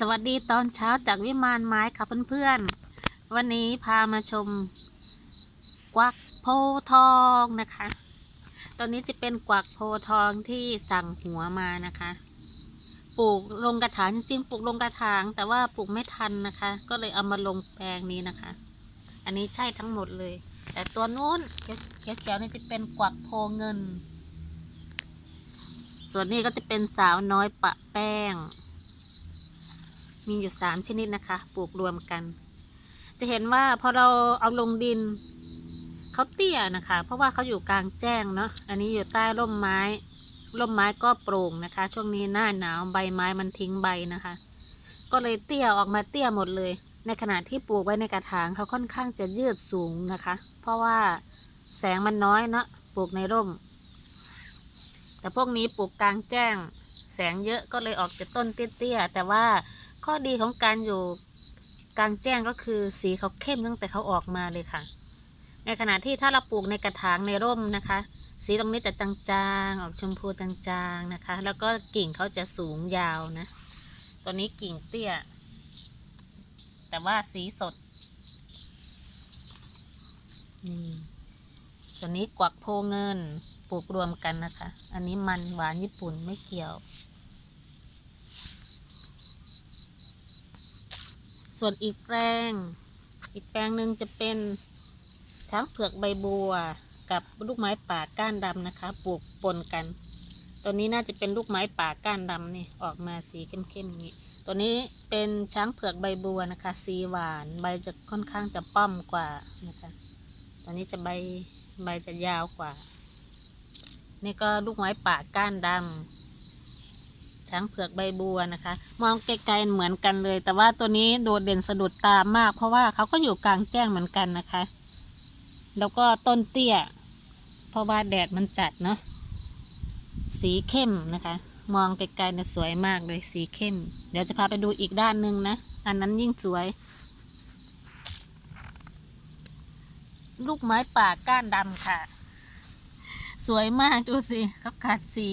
สวัสดีตอนเช้าจากวิมานไม้ค่ะเพื่อนๆ วันนี้พามาชม กวักโพทองนะคะ ตอนนี้จะเป็นกวักโพทองที่สั่งหัวมานะคะ ปลูกลงกระถางจริงๆปลูกลงกระถาง แต่ว่าปลูกไม่ทันนะคะ ก็เลยเอามาลงแปลงนี้นะคะ อันนี้ใช่ทั้งหมดเลย แต่ตัวนู้นเขียวๆนี่จะเป็นกวักโพเงิน ส่วนนี้ก็จะเป็นสาวน้อยปะแป้ง มีอยู่สามชนิดนะคะ ปลูกรวมกัน จะเห็นว่าพอเราเอาลงดินเขาเตี้ยนะคะ เพราะว่าเขาอยู่กลางแจ้งเนาะอันนี้อยู่ใต้ร่มไม้ร่มไม้ก็โปร่งนะคะ ช่วงนี้หน้าหนาวใบไม้มันทิ้งใบนะคะ ก็เลยเตี้ยออกมาเตี้ยหมดเลย ในขณะที่ปลูกไว้ในกระถางเขาค่อนข้างจะยืดสูงนะคะ เพราะว่าแสงมันน้อยเนาะปลูกในร่ม แต่พวกนี้ปลูกกลางแจ้ง แสงเยอะก็เลยออกจาต้นเตี้ยๆแต่ว่า ข้อดีของการอยู่กลางแจ้งก็คือสีเขาเข้มตั้งแต่เขาออกมาเลยค่ะ ในขณะที่ถ้าเราปลูกในกระถางในร่มนะคะ สีตรงนี้จะจางๆ ออกชมพูจางๆนะคะ แล้วก็กิ่งเขาจะสูงยาวนะ ตัวนี้กิ่งเตี้ย แต่ว่าสีสดนี่ตัวนี้กวักโพเงินปลูกรวมกันนะคะ อันนี้มันหวานญี่ปุ่นไม่เกี่ยว ส่วนอีกแปลง อีกแปลงหนึ่งจะเป็นช้างเผือกใบบัวกับลูกไม้ป่าก้านดำนะคะ ปลูกปนกัน ตัวนี้น่าจะเป็นลูกไม้ป่าก้านดำนี่ออกมาสีเข้มๆอย่างนี้ ตัวนี้เป็นช้างเผือกใบบัวนะคะ สีหวานใบจะค่อนข้างจะป้อมกว่านะคะตัวนี้จะใบใบจะยาวกว่า นี่ก็ลูกไม้ป่าก้านดำ ช้างเผือกใบบัวนะคะ มองไกลๆเหมือนกันเลย แต่ว่าตัวนี้โดดเด่นสะดุดตามาก เพราะว่าเขาก็อยู่กลางแจ้งเหมือนกันนะคะ แล้วก็ต้นเตี้ย เพราะว่าแดดมันจัดเนาะสีเข้มนะคะ มองไกลๆเนี่ยสวยมากเลยสีเข้ม เดี๋ยวจะพาไปดูอีกด้านหนึ่งนะ อันนั้นยิ่งสวย ลูกไม้ป่าก้านดำค่ะ สวยมากดูสิเขาขาดสี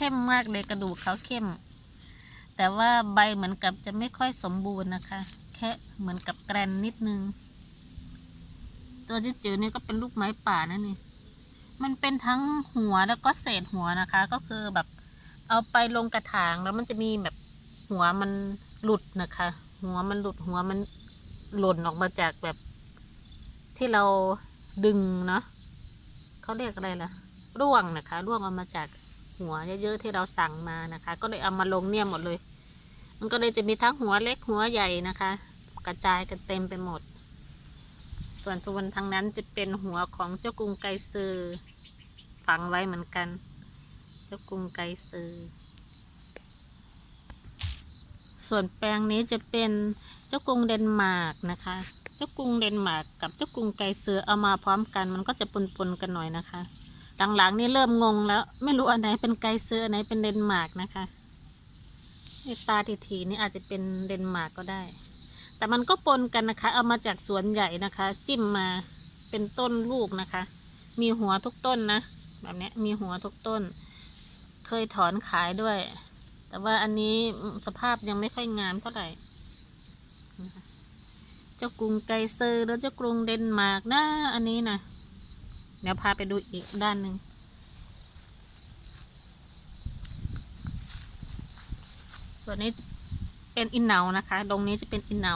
เข้มมากเลยกระดูกเขาเข้ม แต่ว่าใบเหมือนกับจะไม่ค่อยสมบูรณ์นะคะ แค่เหมือนกับแกรนนิดนึง ตัวจิ๋วๆนี่ก็เป็นลูกไม้ป่านั่นนี่ มันเป็นทั้งหัวแล้วก็เศษหัวนะคะ ก็คือแบบเอาไปลงกระถางแล้วมันจะมีแบบหัวมันหลุดนะคะ หัวมันหลุดหัวมันหล่นออกมาจากแบบ ที่เราดึงเนาะเขาเรียกอะไรล่ะร่วงนะคะ ร่วงออกมาจาก หัวเยอะๆที่เราสั่งมานะคะ ก็เลยเอามาลงเนี่ยหมดเลย มันก็เลยจะมีทั้งหัวเล็กหัวใหญ่นะคะ กระจายกันเต็มไปหมด ส่วนทวนทางนั้นจะเป็นหัวของเจ้ากรุงไกซือฝังไว้เหมือนกัน เจ้ากรุงไกซือส่วนแปลงนี้จะเป็นเจ้ากรุงเดนมาร์กนะคะ เจ้ากรุงเดนมาร์กกับเจ้ากรุงไกเซือเอามาพร้อมกัน มันก็จะปนๆกันหน่อยนะคะ หลังๆนี่เริ่มงงแล้ว ไม่รู้อันไหนเป็นไกเซืออันไหนเป็นเดนมาร์กนะคะในตาทีๆนี่อาจจะเป็นเดนมาร์กก็ได้ แต่มันก็ปนกันนะคะ เอามาจากสวนใหญ่นะคะ จิ้มมาเป็นต้นลูกนะคะ มีหัวทุกต้นนะแบบนี้มีหัวทุกต้น เคยถอนขายด้วย แต่ว่าอันนี้สภาพยังไม่ค่อยงามเท่าไหร่เจ้ากรุงไกเซอร์แล้วเจ้ากรุงเดนมาร์กนะอันนี้นะ เดี๋ยวพาไปดูอีกด้านหนึ่งส่วนนี้เป็นอินเนานะคะตรงนี้จะเป็นอินเนา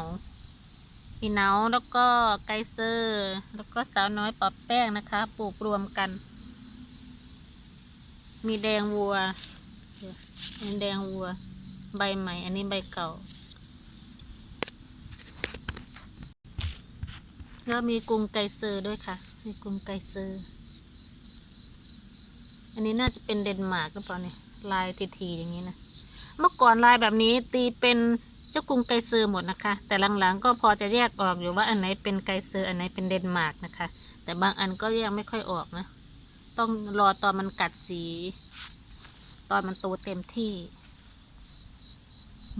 อินเนาแล้วก็ไกเซอร์ แล้วก็สาวน้อยปอบแป้งนะคะ ปลูกรวมกัน มีแดงวัวอันแดงวัว ใบใหม่ อันนี้ใบเก่า แล้วมีกรุงไกเซอร์ด้วยค่ะ มีกรุงไกเซอร์ อันนี้น่าจะเป็นเดนมาร์กหรือเปล่าเนี่ยลายทีๆอย่างนี้นะ เมื่อก่อนลายแบบนี้ตีเป็นเจ้ากรุงไกเซอร์หมดนะคะ แต่หลังๆก็พอจะแยกออกอยู่ว่าอันไหนเป็นไกเซอร์อันไหนเป็นเดนมาร์กนะคะ แต่บางอันก็ยังไม่ค่อยออกนะ ต้องรอตอนมันกัดสี ตอนมันโตเต็มที่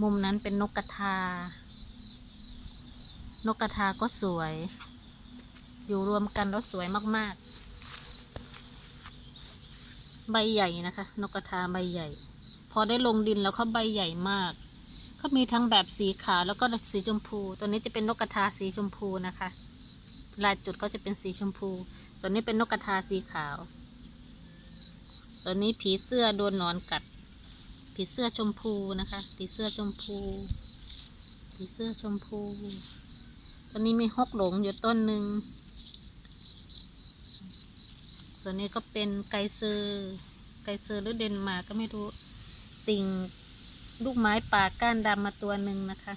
มุมนั้นเป็นนกกระทานกกระทาก็สวย อยู่รวมกันแล้วสวยมากๆ ใบใหญ่นะคะ นกกระทาใบใหญ่ พอได้ลงดินแล้วเขาใบใหญ่มากก็มีทั้งแบบสีขาวแล้วก็สีชมพู ตัวนี้จะเป็นนกกระทาสีชมพูนะคะ ลายจุดก็จะเป็นสีชมพู ส่วนนี้เป็นนกกระทาสีขาว ส่วนนี้ผีเสื้อโดนหนอนกัด ผีเสื้อชมพูนะคะ ผีเสื้อชมพู ผีเสื้อชมพูตัวนี้มีฮกหลงอยู่ต้นหนึ่ง ส่วนนี้ก็เป็นไกเซอร์ไกเซอร์หรือเดนมาร์กก็ไม่รู้ติ่งลูกไม้ป่าก้านดำมาตัวหนึ่งนะคะ